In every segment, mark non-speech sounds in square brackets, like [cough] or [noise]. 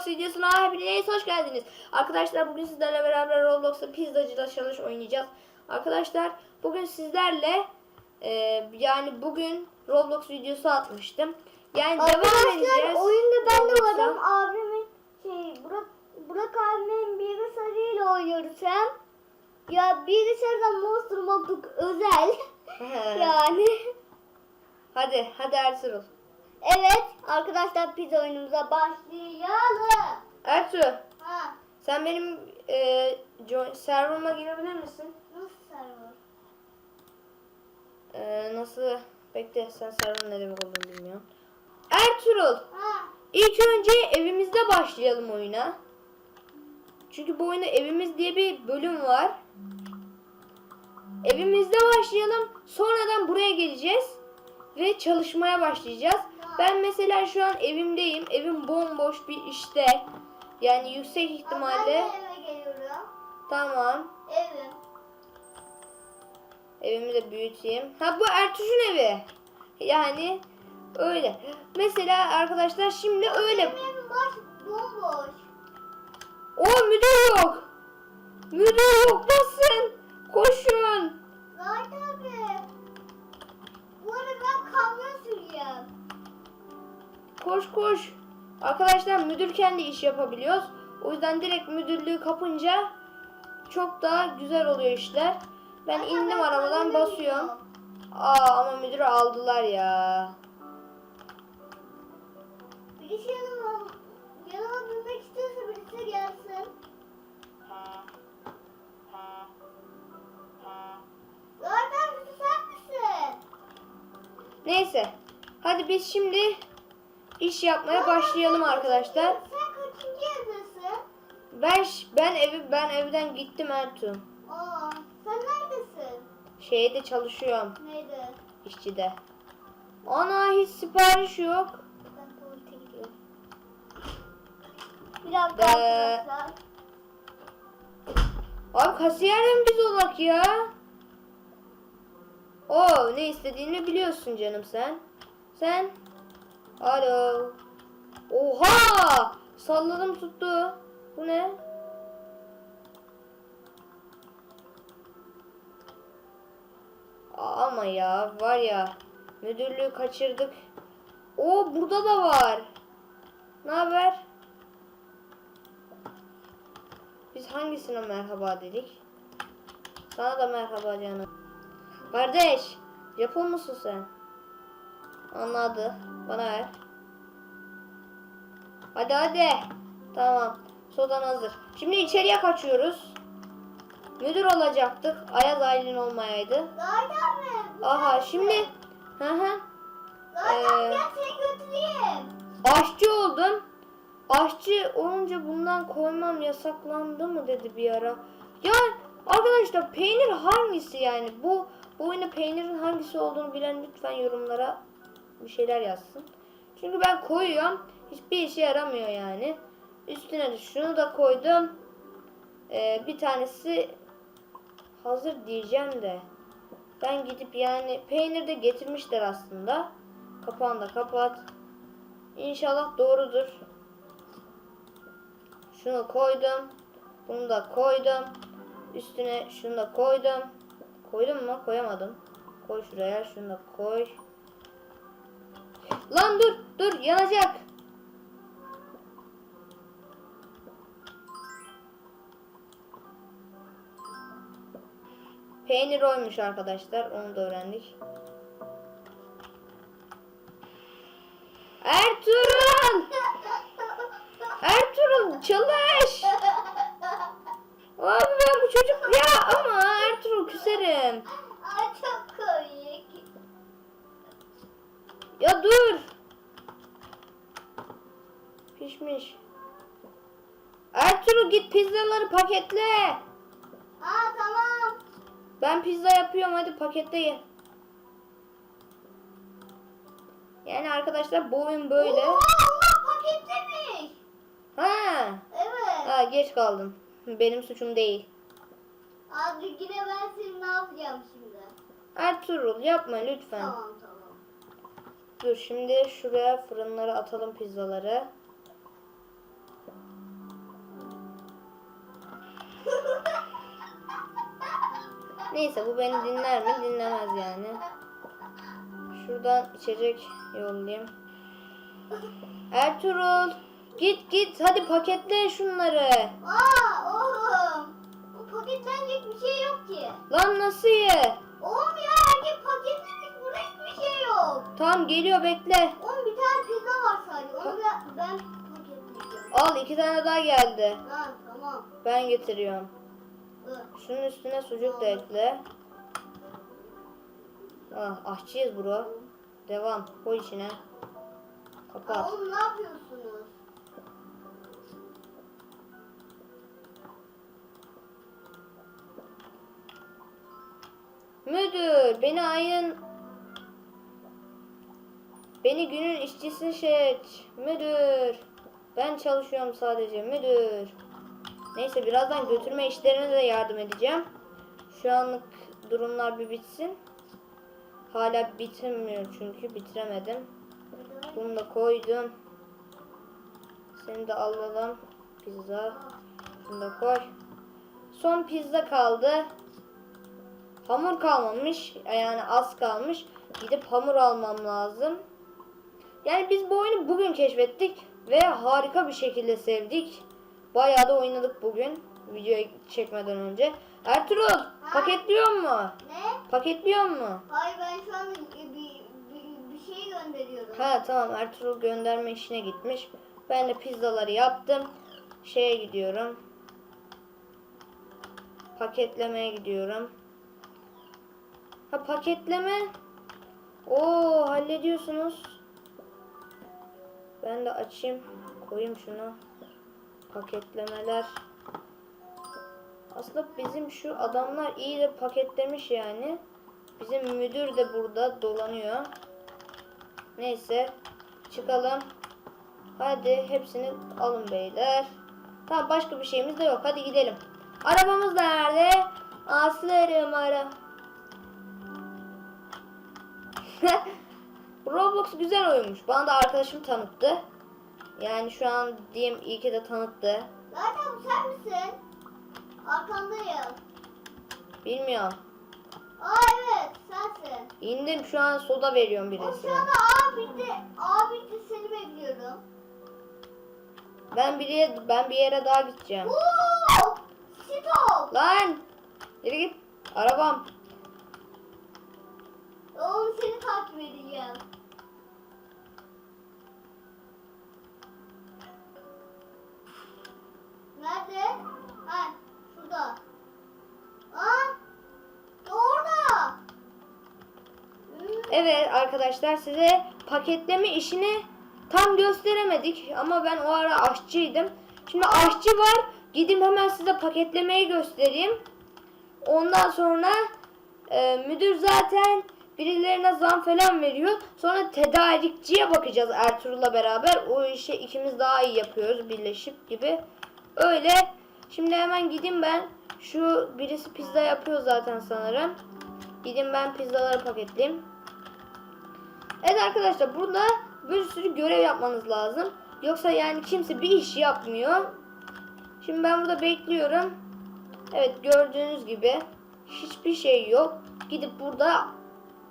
Roblox videosuna hepiniz hoş geldiniz. Arkadaşlar bugün sizlerle beraber Roblox'ta pizzacıda çalış oynayacağız. Arkadaşlar bugün sizlerle e, yani bugün Roblox videosu atmıştım. Yani devam Arkadaşlar edeceğiz. oyunda ben de varım. Abimin şey Burak, Burak abimin bilgisayarıyla oynuyoruz hem. Ya bilgisayardan Monster Modduk özel. [laughs] yani. Hadi hadi Ertuğrul. Evet arkadaşlar pizza oyunumuza başlayalım. Ertuğrul Ha, sen benim e, serverıma girebilir misin? nasıl server? E, nasıl? Bekle sen serverın ne demek olduğunu bilmiyorum. Ertuğrul Ha, İlk önce evimizde başlayalım oyuna. Çünkü bu oyunda evimiz diye bir bölüm var. Evimizde başlayalım. Sonradan buraya geleceğiz. Ve çalışmaya başlayacağız. Ben mesela şu an evimdeyim. Evim bomboş bir işte. Yani yüksek ben ihtimalle. de eve geliyorum. Tamam. Evim. Evimi de büyüteyim. Ha bu Ertuş'un evi. Yani öyle. Mesela arkadaşlar şimdi öyle. Benim evim boş, bomboş. O müdür yok. Müdür yok basın. Koşun. Gayet kamyon sürüyorum. Koş koş. Arkadaşlar müdür kendi iş yapabiliyoruz. O yüzden direkt müdürlüğü kapınca çok daha güzel oluyor işler. Ben Anne, indim ben arabadan basıyorum. Aa ama müdürü aldılar ya. Birisi yanıma, yanıma binmek istiyorsa birisi gelsin. Zaten birisi sen misin? Neyse. Hadi biz şimdi iş yapmaya başlayalım arkadaşlar. Sen kaçıncı evdesin? Ben ben evi ben evden gittim Ertuğ. Aa, sen neredesin? Şeyde çalışıyorum Neydi? işçide. Ana hiç sipariş yok. Ben tuvalete gidiyorum. Bir dakika Ee, arkadaşlar. Abi kasiyer mi biz olak ya? Oo ne istediğini biliyorsun canım sen. Sen. Alo. Oha! Salladım tuttu. Bu ne? Ama ya var ya müdürlüğü kaçırdık. O burada da var. Ne haber? Biz hangisine merhaba dedik? Sana da merhaba canım. Kardeş, Japon musun sen? Anladı. Bana ver. Hadi hadi. Tamam. Sodan hazır. Şimdi içeriye kaçıyoruz. Müdür olacaktık. Ayaz Aylin olmayaydı. Abi. bu Aha şimdi. Hı hı. Abi Ee, gel seni götüreyim. Aşçı oldum. Aşçı olunca bundan koymam yasaklandı mı dedi bir ara. Ya arkadaşlar peynir hangisi yani? Bu bu oyunda peynirin hangisi olduğunu bilen lütfen yorumlara bir şeyler yazsın. Çünkü ben koyuyorum. Hiçbir işe yaramıyor yani. Üstüne de şunu da koydum. Ee, bir tanesi hazır diyeceğim de. Ben gidip yani peynir de getirmişler aslında. Kapağını da kapat. İnşallah doğrudur. Şunu koydum. Bunu da koydum. Üstüne şunu da koydum. Koydum mu? Koyamadım. Koy şuraya. Şunu da koy. Lan dur. Dur. Yanacak. Peynir oymuş arkadaşlar. Onu da öğrendik. Ertuğrul! Ertuğrul çalış! Çocuk ya ama Ertuğrul küserim. Ay çok komik. Ya dur. Pişmiş. Ertuğrul git pizzaları paketle. Aa tamam. Ben pizza yapıyorum hadi paketle ye. Yani arkadaşlar bu oyun böyle. Oo, Allah paketlemiş. Ha. Evet. Ha geç kaldım. Benim suçum değil. Abi yine ben seni ne yapacağım şimdi? Ertuğrul yapma lütfen. Tamam tamam. Dur şimdi şuraya fırınlara atalım pizzaları. [laughs] Neyse bu beni dinler mi? Dinlemez yani. Şuradan içecek yollayayım. Ertuğrul git git hadi paketle şunları. Aa paketlenecek bir şey yok ki. Lan nasıl ye? Oğlum ya herkes paketlemiş. Burada hiçbir şey yok. Tamam geliyor bekle. Oğlum bir tane pizza var sadece. Onu ben, ben paketleyeceğim. Al iki tane daha geldi. Ha tamam. Ben getiriyorum. Dur. Şunun üstüne sucuk da ekle. Ah, aşçıyız bro. Devam. Koy içine. Kapat. oğlum ne yapıyorsunuz? Müdür, beni ayın... Beni günün işçisi seç. Müdür. Ben çalışıyorum sadece. Müdür. Neyse birazdan götürme işlerine de yardım edeceğim. Şu anlık durumlar bir bitsin. Hala bitirmiyor çünkü bitiremedim. Bunu da koydum. Seni de alalım. Pizza. Bunu da koy. Son pizza kaldı. Hamur kalmamış. Yani az kalmış. Gidip hamur almam lazım. Yani biz bu oyunu bugün keşfettik. Ve harika bir şekilde sevdik. Bayağı da oynadık bugün. Videoyu çekmeden önce. Ertuğrul paketliyor mu? Ne? Paketliyor mu? Hayır ben şu an bir, bir, bir, bir şey gönderiyorum. Ha tamam Ertuğrul gönderme işine gitmiş. Ben de pizzaları yaptım. Şeye gidiyorum. Paketlemeye gidiyorum. Ha paketleme. Oo hallediyorsunuz. Ben de açayım. Koyayım şunu. Paketlemeler. Aslında bizim şu adamlar iyi de paketlemiş yani. Bizim müdür de burada dolanıyor. Neyse. Çıkalım. Hadi hepsini alın beyler. Tamam başka bir şeyimiz de yok. Hadi gidelim. Arabamız nerede? Aslarım ara. Roblox güzel oyunmuş. Bana da arkadaşım tanıttı. Yani şu an diyeyim iyi ki de tanıttı. Zaten sen misin? Arkandayım. Bilmiyorum. Aa evet sensin. İndim şu an soda veriyorum O birisine. sırada A bitti. A bitti seni bekliyorum. Ben bir ben bir yere daha gideceğim. Oo! Stop! Lan! Yürü git. Arabam. Oğlum seni edeceğim. Nerede? Ha, şurada. Aa! Orada. Hmm, Evet arkadaşlar size paketleme işini tam gösteremedik ama ben o ara aşçıydım. Şimdi aşçı var. Gideyim hemen size paketlemeyi göstereyim. Ondan sonra e, müdür zaten birilerine zam falan veriyor. Sonra tedarikçiye bakacağız Ertuğrul'la beraber. O işi ikimiz daha iyi yapıyoruz birleşip gibi. Öyle. Şimdi hemen gideyim ben. Şu birisi pizza yapıyor zaten sanırım. Gideyim ben pizzaları paketleyeyim. Evet arkadaşlar burada bir sürü görev yapmanız lazım. Yoksa yani kimse bir iş yapmıyor. Şimdi ben burada bekliyorum. Evet gördüğünüz gibi hiçbir şey yok. Gidip burada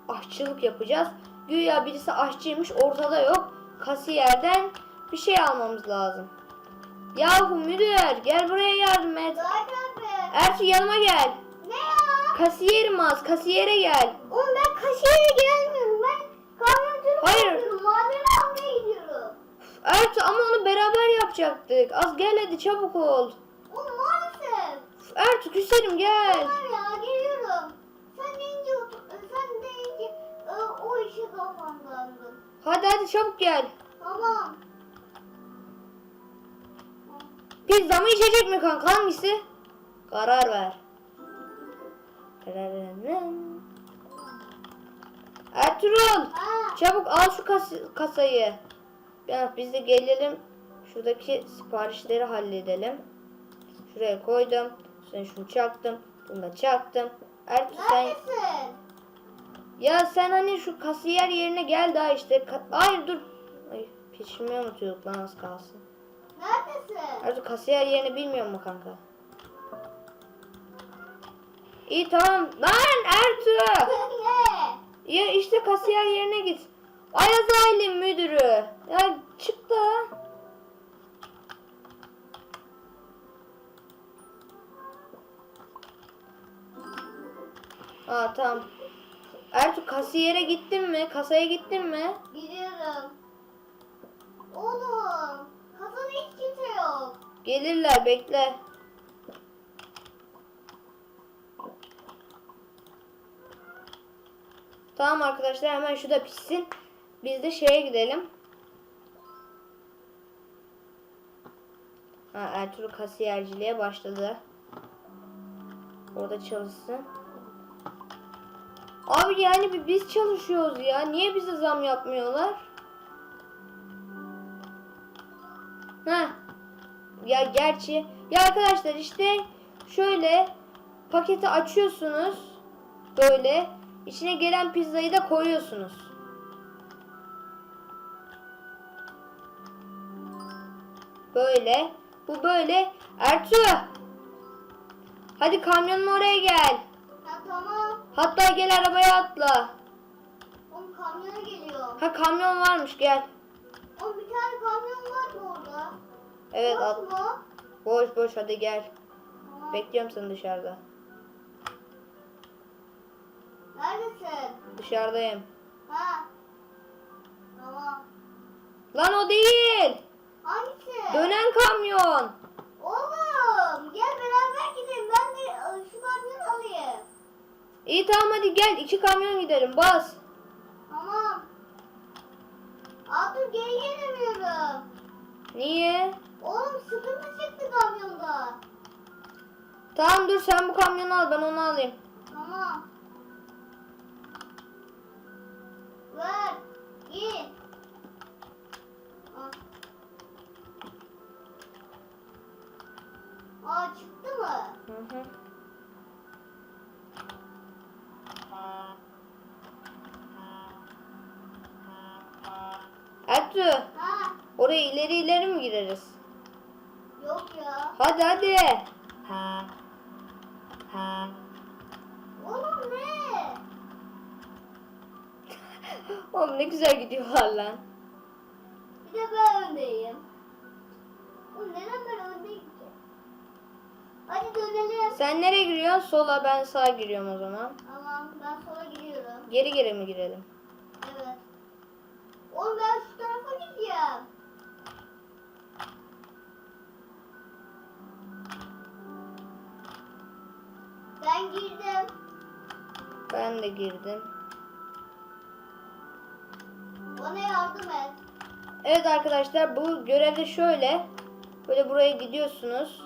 aşçılık yapacağız. Güya birisi aşçıymış ortada yok. Kasiyerden bir şey almamız lazım. Yahu müdür gel buraya yardım et. Ertuğ yanıma gel. Ne ya? Kasiyerim az kasiyere gel. Oğlum ben kaşeye gelmiyorum. Ben kamyonculuk Hayır. Malzeme almaya gidiyorum. Ertuğ ama onu beraber yapacaktık. Az gel hadi çabuk ol. Oğlum maalesef. Ertuğ küserim gel. Tamam ya geliyorum. Sen deyince, sen deyince e, işe kafamdandım. Hadi hadi çabuk gel. Tamam. Pizza mı içecek mi kanka hangisi? Karar ver. Karar. Ertuğrul çabuk al şu kas- kasayı. Ya biz de gelelim şuradaki siparişleri halledelim. Şuraya koydum. Sonra şunu çaktım. Bunu da çaktım. Ertuğrul sen neredesin? Ya sen hani şu kasiyer yerine gel daha işte. Ka- Hayır dur. Ay pişirmeyi unutuyorduk lan az kalsın. Neredesin? Ertuğ kasiyer yerini bilmiyor mu kanka? İyi tamam. Lan Ertuğ. ne? [laughs] Ya işte kasiyer yerine git. Ayaz Ailem müdürü. Ya çık da. Aa tamam. Ertuğ kasiyere gittin mi? Kasaya gittin mi? Gidiyorum. Oğlum. Kasada hiç kimse yok. Gelirler bekle. Tamam arkadaşlar hemen şu da pişsin. Biz de şeye gidelim. Ha, Ertuğrul kasiyerciliğe başladı. Orada çalışsın. Abi yani biz çalışıyoruz ya. Niye bize zam yapmıyorlar? Ha. Ya gerçi ya arkadaşlar işte şöyle paketi açıyorsunuz. Böyle içine gelen pizzayı da koyuyorsunuz. Böyle. Bu böyle. Ertuğ. Hadi kamyonun oraya gel. Ha tamam. Hatta gel arabaya atla. Oğlum kamyona geliyor. Ha kamyon varmış gel. Oğlum bir tane kamyon var mı orada? Evet Boş at. mu? Boş boş hadi gel. Tamam. Bekliyorum seni dışarıda. Neredesin? Dışarıdayım. Ha. Tamam. Lan o değil. Hangisi? Dönen kamyon. Oğlum gel beraber gidelim. Ben de e, şu kamyonu alayım. İyi tamam hadi gel iki kamyon gidelim bas. Tamam. Dur geri gelemiyorum. Niye? Oğlum sıkıntı çıktı kamyonda. Tamam dur sen bu kamyonu al ben onu alayım. Tamam. Ver. Git. Al. Aa çıktı mı? Hı hı. Ertuğ Ha. oraya ileri ileri mi gireriz? Yok ya. Hadi hadi. Oğlum ne? [laughs] Oğlum ne güzel gidiyorlar lan. Bir de ben öndeyim. Oğlum neden ben öndeyim ki? Hadi dönelim. Sen nereye giriyorsun? Sola ben sağa giriyorum o zaman. Tamam ben gidiyorum. Geri geri mi girelim? Evet. Oğlum ben şu tarafa gideceğim. Ben girdim. Ben de girdim. Bana yardım et. Evet arkadaşlar bu görevde şöyle. Böyle buraya gidiyorsunuz.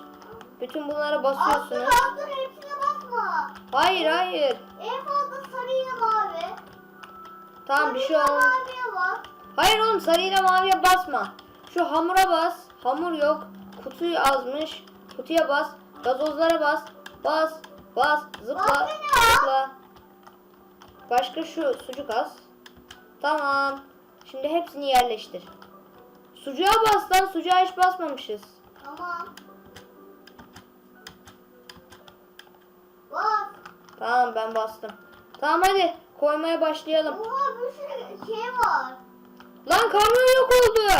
Bütün bunlara basıyorsunuz. hepsine basma. Hayır hayır. En fazla sarıyla mavi. Tamam bir şey Sarıyla olmaz. Hayır oğlum sarıyla maviye basma. Şu hamura bas. Hamur yok. Kutuyu azmış. Kutuya bas. Gazozlara bas. Bas. Bas. Zıpla. Bas. Zıpla. Başka şu sucuk az. Tamam. Şimdi hepsini yerleştir. Sucuğa bas lan. Sucuğa hiç basmamışız. Tamam. Bas. Tamam ben bastım. Tamam hadi koymaya başlayalım. Oha bir sürü şey var. Lan kamyon yok oldu.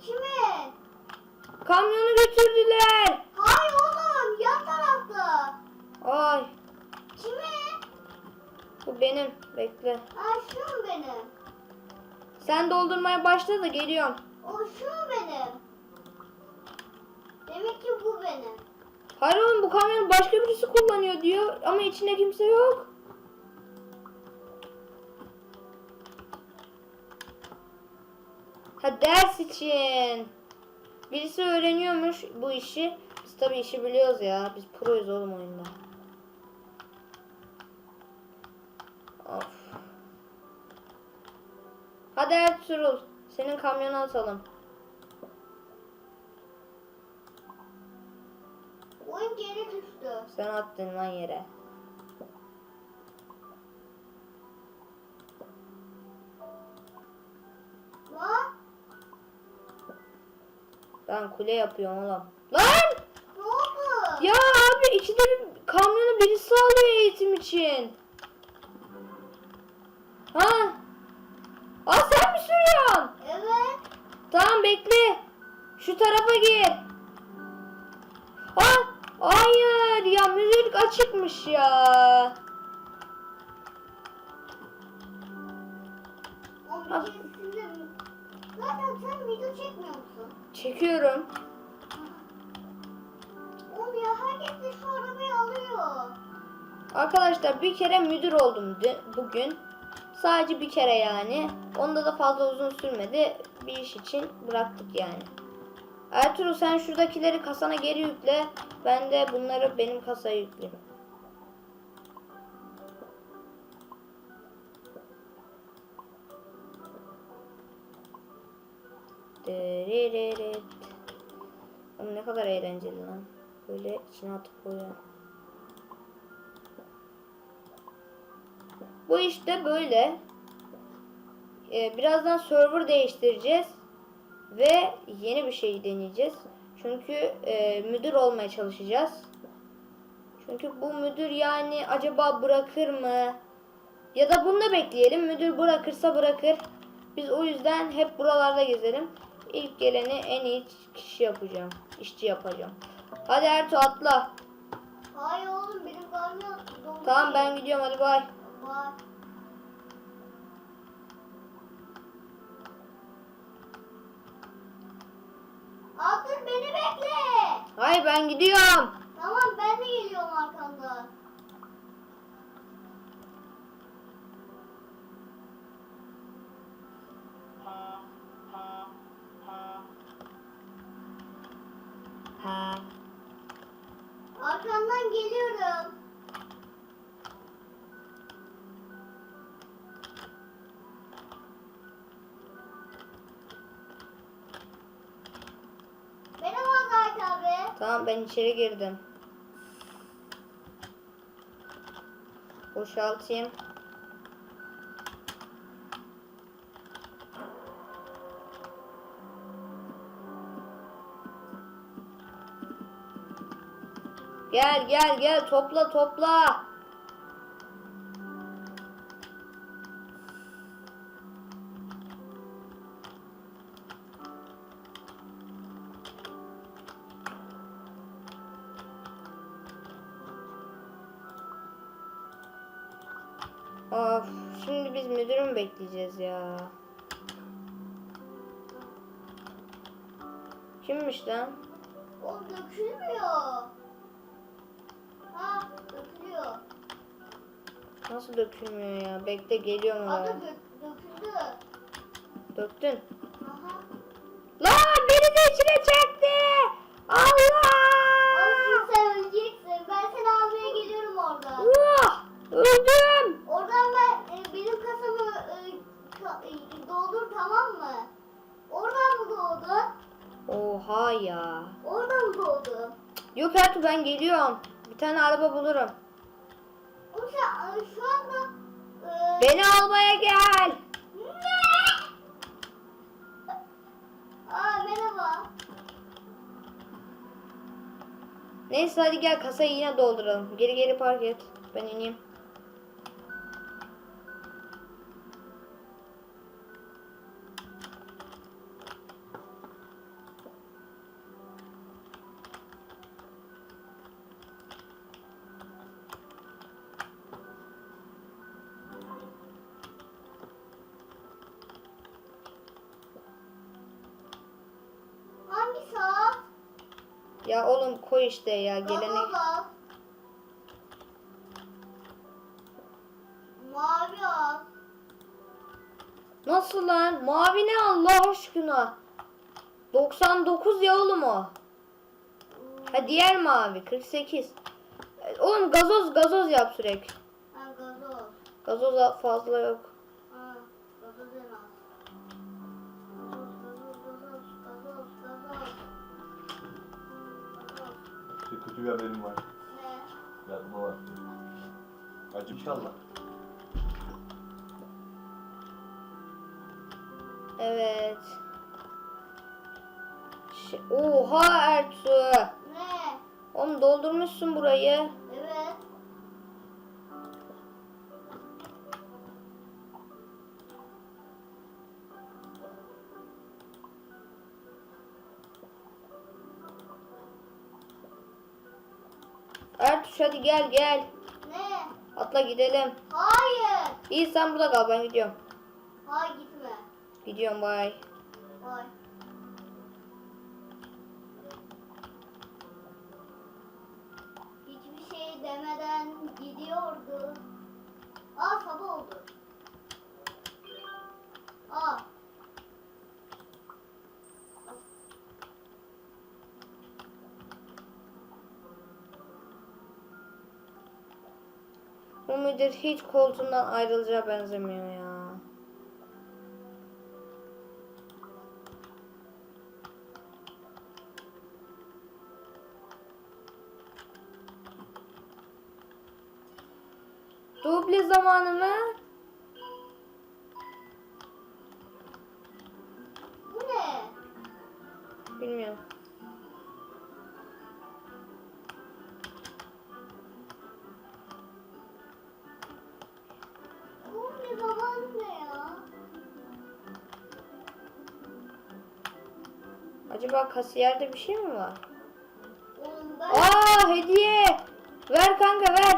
Kimin? Kamyonu götürdüler. Hayır oğlum yan tarafta. Ay Kimin? bu benim. Bekle. Ha şu benim? Sen doldurmaya başla da geliyorum. O şu benim? Demek ki bu benim. Hayır oğlum bu kamyonu başka birisi kullanıyor diyor ama içinde kimse yok. Ha ders için. Birisi öğreniyormuş bu işi. Biz tabii işi biliyoruz ya. Biz proyuz oğlum oyunda. Of. Hadi Ertuğrul. Senin kamyonu atalım. Oyun geri düştü. Sen attın lan yere. Ben kule yapıyorum oğlum. Lan! Ne oldu? Ya abi ikide bir kamyonu birisi alıyor eğitim için. Ha? Aa sen mi sürüyorsun? Evet. Tamam bekle. Şu tarafa gir. Aa hayır ya müzik açıkmış ya. O Ah. bir. Zaten sen video çekmiyor musun? Çekiyorum. Oğlum ya herkes de şu arabayı alıyor. Arkadaşlar bir kere müdür oldum bugün. Sadece bir kere yani. Onda da fazla uzun sürmedi. Bir iş için bıraktık yani. Ertuğrul sen şuradakileri kasana geri yükle. Ben de bunları benim kasaya yükleyeyim. Dırırırıt. Ne kadar eğlenceli lan. Böyle içine atıp koyuyorum. Bu işte böyle. Ee, birazdan server değiştireceğiz. Ve yeni bir şey deneyeceğiz. Çünkü e, müdür olmaya çalışacağız. Çünkü bu müdür yani acaba bırakır mı? Ya da bunu da bekleyelim. Müdür bırakırsa bırakır. Biz o yüzden hep buralarda gezelim. İlk geleni en iyi kişi yapacağım. İşçi yapacağım. Hadi Ertuğ atla. Hayır oğlum benim kamyon. Tamam ben gidiyorum hadi bay. Bak. Altın beni bekle. Hayır ben gidiyorum. Tamam ben de geliyorum arkandan. Arkandan geliyorum. Tamam ben içeri girdim. Boşaltayım. Gel gel gel topla topla. Bekleyeceğiz ya? Kimmiş lan? O dökülmüyor. Ha dökülüyor. Nasıl dökülmüyor ya? Bekle geliyorum Adı oraya. dök, döküldü. Döktün. Aha. Lan beni de içine çekti. Allah! Olsun sen öleceksin. Ben seni almaya geliyorum oradan. Vah! Öldüm. Oradan ben e, benim kasamı e, ka- e, doldur tamam mı? Oradan mı doğdun? Oha ya. Oradan mı doğdun? Yok Ertuğ ben geliyorum. Bir tane araba bulurum. E, şu anda e, Beni almaya gel. Ne? Aa merhaba. Neyse hadi gel kasayı yine dolduralım. Geri geri park et. Ben ineyim. Ya oğlum koy işte ya gelene. Gazoz al. Mavi al. Nasıl lan? Mavi ne Allah aşkına? 99 ya oğlum o. Ha diğer mavi 48. E, Oğlum gazoz gazoz yap sürekli. Ha gazoz. Gazoz fazla yok. Kötü bir haberim var. Ne? Yapma var. Acı inşallah. Evet. Şey- Oha Ertuğ. Ne? Oğlum doldurmuşsun burayı. Gel gel. Ne? Atla gidelim. Hayır. İyi sen burada kal ben gidiyorum. Hayır gitme. Gidiyorum bay. Bu müdür hiç koltuğundan ayrılacağı benzemiyor ya. Kasiyerde bir şey mi var? Ben... Aa hediye. Ver kanka ver.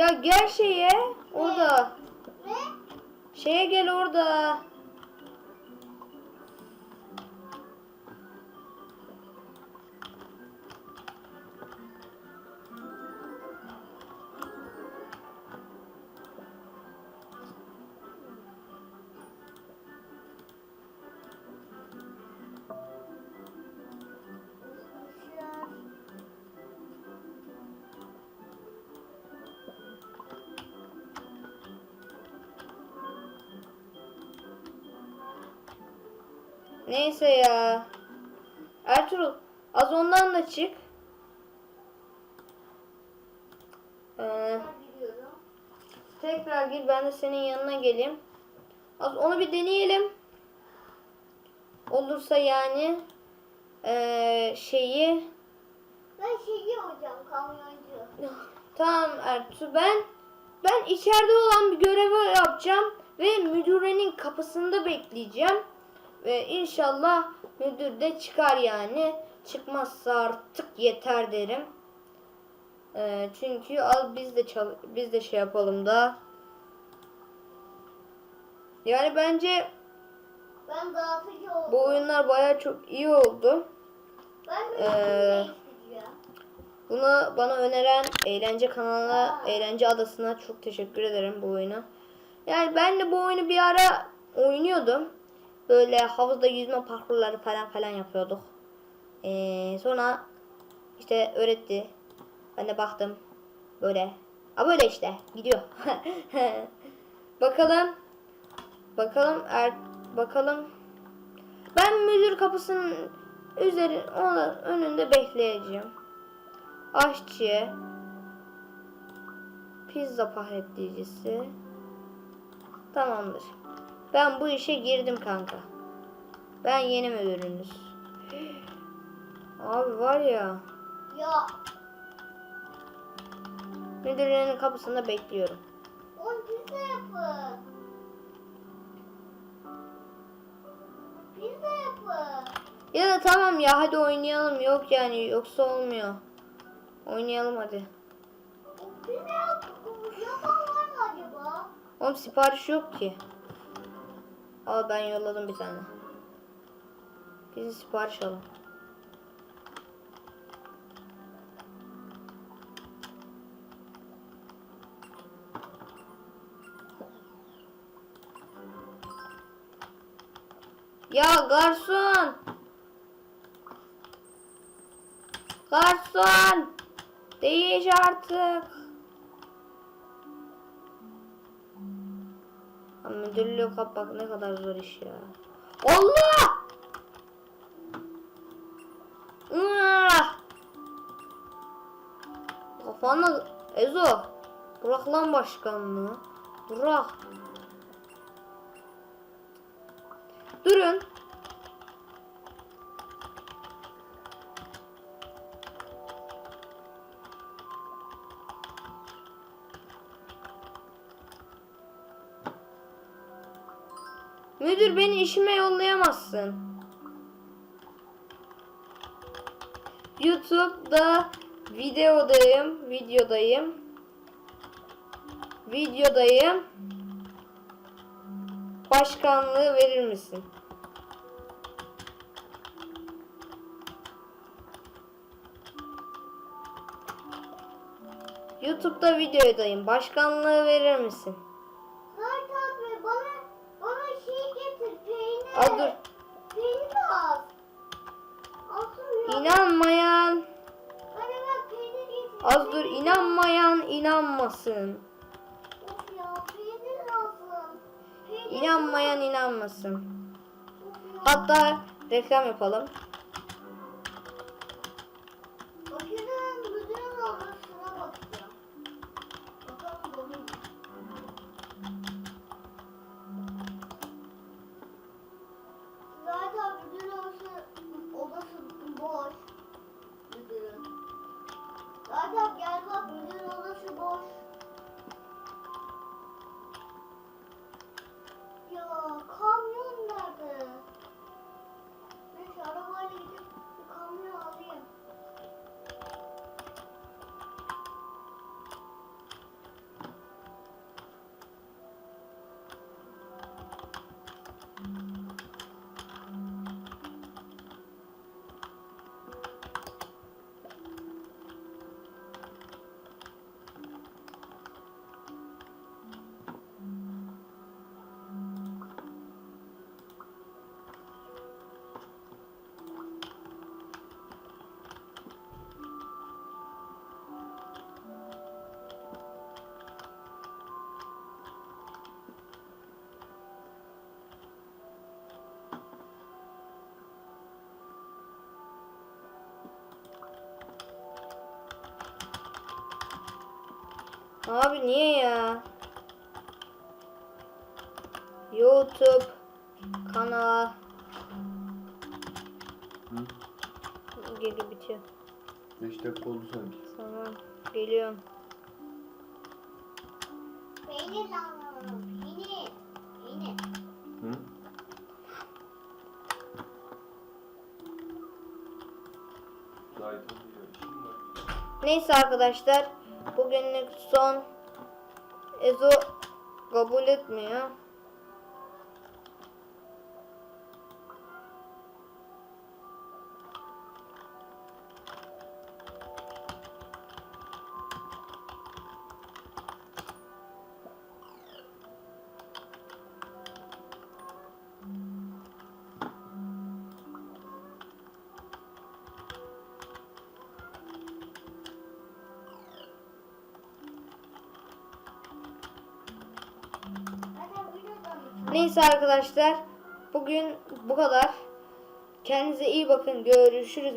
Ya gel şeye orada. Şeye gel orada. Neyse ya. Ertuğrul az ondan da çık. Ee, tekrar gir ben de senin yanına geleyim. Az onu bir deneyelim. Olursa yani ee, şeyi Ben şeyi olacağım kamyoncu. [laughs] Tamam Ertuğ ben ben içeride olan bir görevi yapacağım ve müdürenin kapısında bekleyeceğim. Ve inşallah müdür de çıkar yani. Çıkmazsa artık yeter derim. Ee, çünkü al biz de çal biz de şey yapalım da. Yani bence Ben dağıtıcı oldum. bu oyunlar baya çok iyi oldu. Ben Ee. Bunu bana öneren eğlence kanalına, eğlence adasına çok teşekkür ederim bu oyuna. Yani ben de bu oyunu bir ara oynuyordum. Böyle havuzda yüzme parkurları falan falan yapıyorduk. Ee, sonra işte öğretti. Ben de baktım. Böyle. Ha böyle işte. Gidiyor. [laughs] bakalım. Bakalım er, bakalım. Ben müdür kapısının üzeri onun önünde bekleyeceğim aşçı, pizza paketleyicisi. Tamamdır. Ben bu işe girdim kanka. Ben yeni müdürünüz. Abi var ya, Ya müdürünün kapısında bekliyorum. on pizza yapın. Ya da tamam ya hadi oynayalım. Yok yani yoksa olmuyor. Oynayalım hadi. O Pizza yap yapan var mı acaba? Oğlum sipariş yok ki. Al ben yolladım bir tane. Bizi sipariş alın. Ya garson! Garson! Değiş artık. Müdürlüğü kapmak ne kadar zor iş ya. Allah! Ah! Kafana Ezo. Bırak lan başkanlığı. Bırak. Durun. Müdür beni işime yollayamazsın. YouTube'da videodayım, videodayım. Videodayım. Başkanlığı verir misin? YouTube'da videodayım. Başkanlığı verir misin? Peynir İnanmayan inanmasın. Hatta reklam yapalım. Abi niye ya? YouTube kanal Hı? geri bitiyor. 5 dakika oldu sanki. Tamam geliyorum. Peynir lazım. Peynir. Peynir. Hı? Neyse arkadaşlar bugünlük son Ezo kabul etmiyor. Neyse arkadaşlar bugün bu kadar. Kendinize iyi bakın. Görüşürüz.